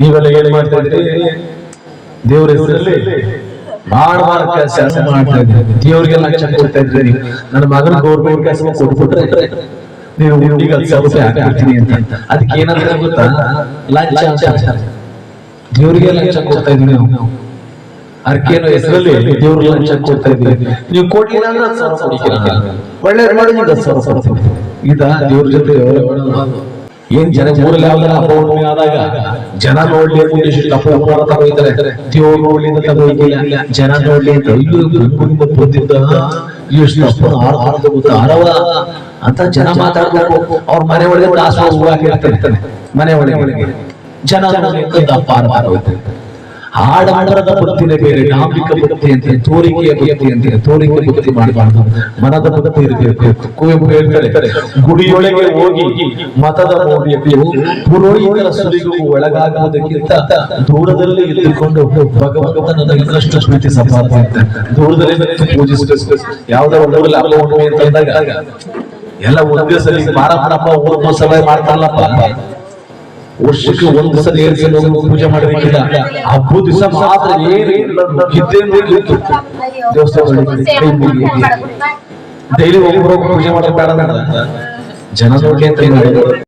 ನೀವೆಲ್ಲ ಏನ್ ಮಾಡ್ತಾ ಇದ್ರಿ ದೇವ್ರ ಹೆಸರಲ್ಲಿ ಮಾಡಬಾರ ಕೆಲಸ ಮಾಡ್ತಾ ಇದ್ರಿ ದೇವ್ರಿಗೆ ಲಕ್ಷ ಕೊಡ್ತಾ ಇದ್ರಿ ನೀವು. ನನ್ನ ಮಗನ ಗೌರ್ಮೆಂಟ್ ಕೆಲಸ ಕೊಟ್ಬಿಟ್ರೆ ನೀವು ಹುಡುಗಿ ರೂಪಾಯಿ ಹಾಕ್ಬಿಡ್ತೀನಿ ಅಂತ. ಅದಕ್ಕೆ ಏನಂತ ಗೊತ್ತಾ? ಲಂಚ. ದೇವ್ರಿಗೆ ಲಂಚ ಕೊಡ್ತಾ ಇದ್ರಿ ನೀವು. ಅರ್ಕೇನೋ ಹೆಸರಲ್ಲಿ ದೇವ್ರ ಲಂಚ ಕೊಡ್ತಾ ಇದ್ರಿ ನೀವು ಕೊಡ್ಲಿಲ್ಲ ಅಂದ್ರೆ ಒಳ್ಳೆ ಮಾಡಿ ಇದ ದೇವ್ರ ಜೊತೆ. ಏನ್ ಜನ ಊರಲ್ಲಿ ಯಾವ್ದಾರ ಹುಣ್ಣಿಮೆ ಆದಾಗ? ಜನ ನೋಡ್ಲಿ ಅಂತ ತಪ್ಪು ಉಪಹಾರ ತಗೋಯ್ತಾರೆ ದೇವ್ರು ನೋಡ್ಲಿ ಅಂತ ತಗೋಯ್ಕಿಲ್ಲ ಜನ ನೋಡ್ಲಿ ಅಂತ ಅಯ್ಯೋ ಗಂಗುನಿಂದ ಬಂದಿದ್ದ ಎಷ್ಟು ಆರದ ಆರವ ಅಂತ ಜನ ಮಾತಾಡ್ಬೇಕು. ಅವ್ರ ಮನೆ ಒಳಗೆ ದಾಸ ಹೂವು ಹಾಕಿರ್ತಾರೆ ಮನೆ ಒಳಗೆ. ಜನ ಆರ ಆರ ಹೋಯ್ತಾರೆ ಆಡಂಬರದ ಭಕ್ತಿನೇ ಬೇರೆ ಡಾಂಬಿಕ ಭಕ್ತಿ ಅಂತ, ತೋರಿಕೆಯ ಭಕ್ತಿ ಅಂತ, ತೋರಿಕೆ ಭಕ್ತಿ ಮಾಡಬಾರ್ದು. ಮನದ ಭಕ್ತಿ ಇರಬೇಕು ಕುವೆಂಪು ಹೇಳ್ತಾರೆ ಗುಡಿಯೊಳಗೆ ಹೋಗಿ ಮತದ ಮೌಲ್ಯವು ಪುರೋಹಿತರ ಸುರಿಗೂ ಒಳಗಾಗುವುದಕ್ಕಿಂತ ದೂರದಲ್ಲಿ ಇದ್ದುಕೊಂಡು ಭಗವಂತನ ಇನ್ನಷ್ಟು ಸ್ಮೃತಿ ಸಂಪಾದನೆ ಅಂತ ದೂರದಲ್ಲಿ ಪೂಜಿಸಬೇಕು ಯಾವ್ದೋ ಒಂದರಲ್ಲಿ ಲಾಭ ಅಂತ ಅಂದಾಗ, ಎಲ್ಲ ಒಂದೇ ಸರಿ ಮಾರಪ್ಪನಪ್ಪ ಓದ್ಮೋ ಸಭೆ ಮಾಡ್ತಾರಲ್ಲಪ್ಪ. ವರ್ಷಕ್ಕೆ ಒಂದು ಸಲ ಪೂಜೆ ಮಾಡಬೇಕಿಲ್ಲ ಹಬ್ಬದ ದಿವಸ ಮಾತ್ರ ದೇವಸ್ಥಾನ ಡೈಲಿ ಒಬ್ಬರೊಬ್ಬರು ಪೂಜೆ ಮಾಡೋದು ಬೇಡ ಜನ ನೋಡ್ಲಿ ಅಂತ